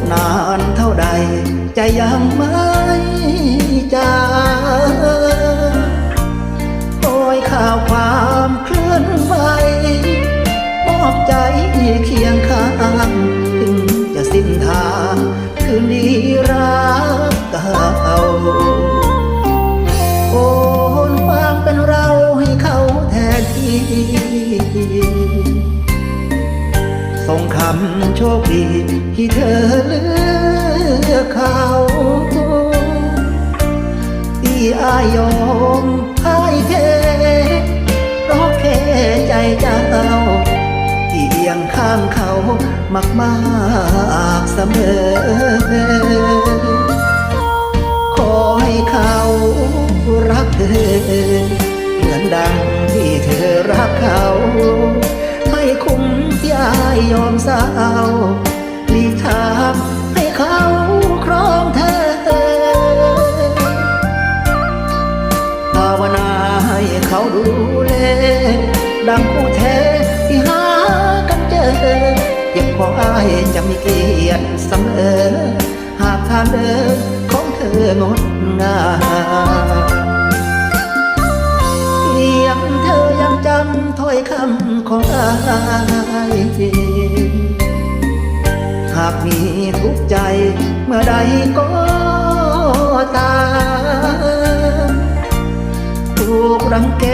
บนานเท่าใดใจยังไม่จางคอยข่าวความเคลื่อนไหวมอบใจเคียงข้างถึงจะสิ้นทางคืนนี้รักเก่าโอนความเป็นเราให้เขาแทนที่ งคำโชคดีที่เธอเลือกเขาที่อายยอมพ่ายแพ้เพราะแค่ใจเจ้าที่ยังข้างเขามากมากเสมอ ขอให้เขารักเธอ เหมือนดังที่เธอรักเขา อายจะมีเกียรติเสมอ หากทางเดินของเธองดงามเพียงเธอยังจำถ้อยคำของอายหากมีทุกข์ใจเมื่อใดก็ตามถูกรังแก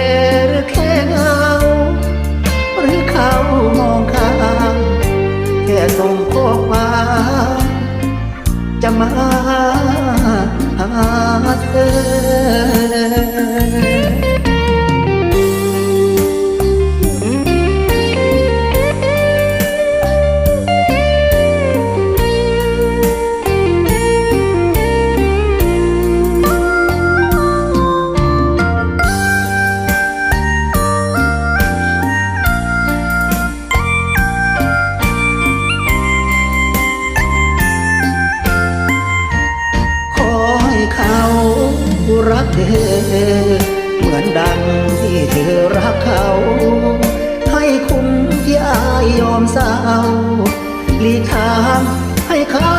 ส่งข้อความจะมาหาเธอ เธอ เหมือนดังที่เธอรักเขา ให้คุ้มที่อายยอมเศร้าหลีกทางให้เขา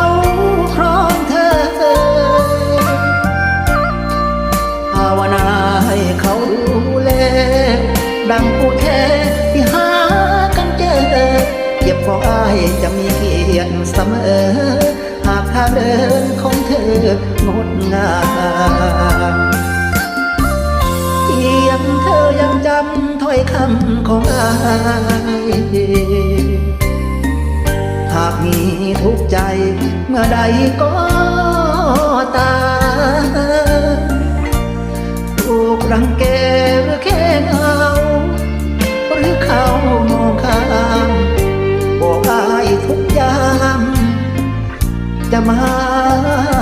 ครองเธอภาวนาให้เขาดูแล ดังผู้แท้ที่หากันเจอเก็บของอายจะมีเกียรติเสมอหากทางเดินของเธองดงาม อยคำของอายหากมีทุกข์ใจเมื่อใดก็ตามถูกรังแกหรือแค่เงาหรือเขามองข้ามบอกอายทุกยามจะมา